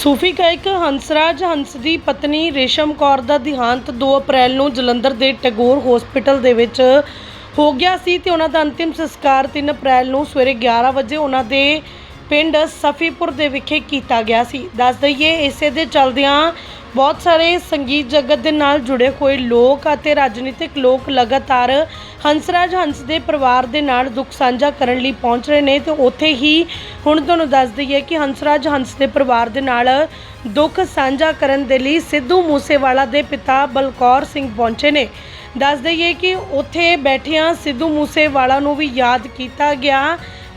ਸੂਫੀ ਗਾਇਕ ਹੰਸਰਾਜ ਹੰਸ ਦੀ ਪਤਨੀ ਰੇਸ਼ਮ ਕੌਰ ਦਾ ਦੇਹਾਂਤ 2 ਅਪ੍ਰੈਲ ਨੂੰ ਜਲੰਧਰ ਦੇ ਟੈਗੋਰ ਹਸਪੀਟਲ ਦੇ ਵਿੱਚ ਹੋ ਗਿਆ ਸੀ ਤੇ ਉਹਨਾਂ ਦਾ ਅੰਤਿਮ ਸੰਸਕਾਰ 3 ਅਪ੍ਰੈਲ ਨੂੰ ਸਵੇਰੇ 11 ਵਜੇ ਉਹਨਾਂ ਦੇ ਪਿੰਡ ਸਫੀਪੁਰ ਦੇ ਵਿਖੇ ਕੀਤਾ ਗਿਆ ਸੀ। ਦੱਸ ਦਈਏ, ਇਸੇ ਦੇ ਚਲਦਿਆਂ ਬਹੁਤ ਸਾਰੇ ਸੰਗੀਤ ਜਗਤ ਦੇ ਨਾਲ ਜੁੜੇ ਹੋਏ ਲੋਕ ਅਤੇ ਰਾਜਨੀਤਿਕ ਲੋਕ ਲਗਾਤਾਰ ਹੰਸਰਾਜ ਹੰਸ ਦੇ ਪਰਿਵਾਰ ਦੇ ਨਾਲ ਦੁੱਖ ਸਾਂਝਾ ਕਰਨ ਲਈ ਪਹੁੰਚ ਰਹੇ ਨੇ ਤੇ ਉੱਥੇ ਹੀ ਹੁਣ ਤੁਹਾਨੂੰ ਦੱਸ ਦਈਏ ਕਿ ਹੰਸਰਾਜ ਹੰਸ ਦੇ ਪਰਿਵਾਰ ਦੇ ਨਾਲ ਦੁੱਖ ਸਾਂਝਾ ਕਰਨ ਦੇ ਲਈ ਸਿੱਧੂ ਮੂਸੇਵਾਲਾ ਦੇ ਪਿਤਾ ਬਲਕੌਰ ਸਿੰਘ ਪਹੁੰਚੇ ਨੇ। ਦੱਸ ਦਈਏ ਕਿ ਉੱਥੇ ਬੈਠਿਆਂ ਸਿੱਧੂ ਮੂਸੇਵਾਲਾ ਨੂੰ ਵੀ ਯਾਦ ਕੀਤਾ ਗਿਆ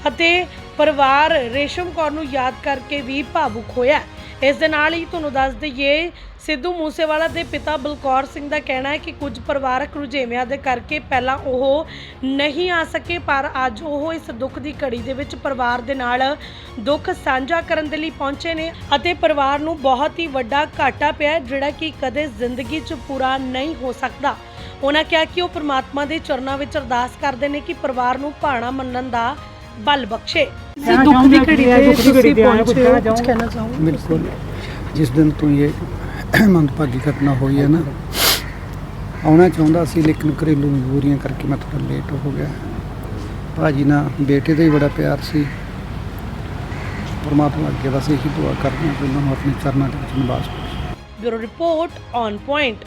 ਅਤੇ ਪਰਿਵਾਰ ਰੇਸ਼ਮ ਕੌਰ ਨੂੰ ਯਾਦ ਕਰਕੇ ਵੀ ਭਾਵੁਕ ਹੋਇਆ। ਇਸ ਦੇ ਨਾਲ ਹੀ ਤੁਹਾਨੂੰ ਦੱਸ ਦਈਏ, ਸਿੱਧੂ ਮੂਸੇਵਾਲਾ ਦੇ ਪਿਤਾ ਬਲਕੌਰ ਸਿੰਘ ਦਾ ਕਹਿਣਾ ਹੈ ਕਿ ਕੁਝ ਪਰਿਵਾਰਕ ਰੁਝੇਵਿਆਂ ਦੇ ਕਰਕੇ ਪਹਿਲਾਂ ਉਹ ਨਹੀਂ ਆ ਸਕੇ, ਪਰ ਅੱਜ ਉਹ ਇਸ ਦੁੱਖ ਦੀ ਘੜੀ ਦੇ ਵਿੱਚ ਪਰਿਵਾਰ ਦੇ ਨਾਲ ਦੁੱਖ ਸਾਂਝਾ ਕਰਨ ਦੇ ਲਈ ਪਹੁੰਚੇ ਨੇ ਅਤੇ ਪਰਿਵਾਰ ਨੂੰ ਬਹੁਤ ਹੀ ਵੱਡਾ ਘਾਟਾ ਪਿਆ ਜਿਹੜਾ ਕਿ ਕਦੇ ਜ਼ਿੰਦਗੀ 'ਚ ਪੂਰਾ ਨਹੀਂ ਹੋ ਸਕਦਾ। ਉਹਨਾਂ ਕਿਹਾ ਕਿ ਉਹ ਪ੍ਰਮਾਤਮਾ ਦੇ ਚਰਨਾਂ ਵਿੱਚ ਅਰਦਾਸ ਕਰਦੇ ਨੇ ਕਿ ਪਰਿਵਾਰ ਨੂੰ ਭਾਣਾ ਮੰਨਣ ਦਾ ਬਲ ਬਖਸ਼ੇ। ਕਹਿਣਾ ਦੁੱਖ ਦੀ ਘੜੀ ਤੇ ਦੁੱਖ ਦੀ ਤੁਸੀਂ ਪਹੁੰਚੇ ਹੋ ਕੁਝ? ਕਹਿਣਾ ਚਾਹੋਗੇ? ਬਿਲਕੁਲ। ਜਿਸ ਦਿਨ ਤੋਂ ਇਹ ਮੰਦਭਾਗੀ ਘਟਨਾ ਹੋਈ ਹੈ ਨਾ ਆਉਣਾ ਚਾਹੁੰਦਾ ਸੀ ਲੇਕਿਨ ਘਰੇਲੂ ਮਜਬੂਰੀਆਂ ਕਰਕੇ ਮੈਂ ਥੋੜਾ ਲੇਟ ਹੋ ਗਿਆ। ਭਾਜੀ ਨਾਲ ਬੇਟੇ ਦਾ ਹੀ ਬੜਾ ਪਿਆਰ ਸੀ। ਪਰਮਾਤਮਾ ਅੱਗੇ ਬਸ ਇਹੀ ਦੁਆ ਕਰਦਾ ਕਿ ਉਹਨਾਂ ਨੂੰ ਆਪਣੇ ਚਰਨਾਂ ਦੇ ਵਿੱਚ ਨਿਵਾਸ ਬਖਸ਼ੇ। Bureau report on point.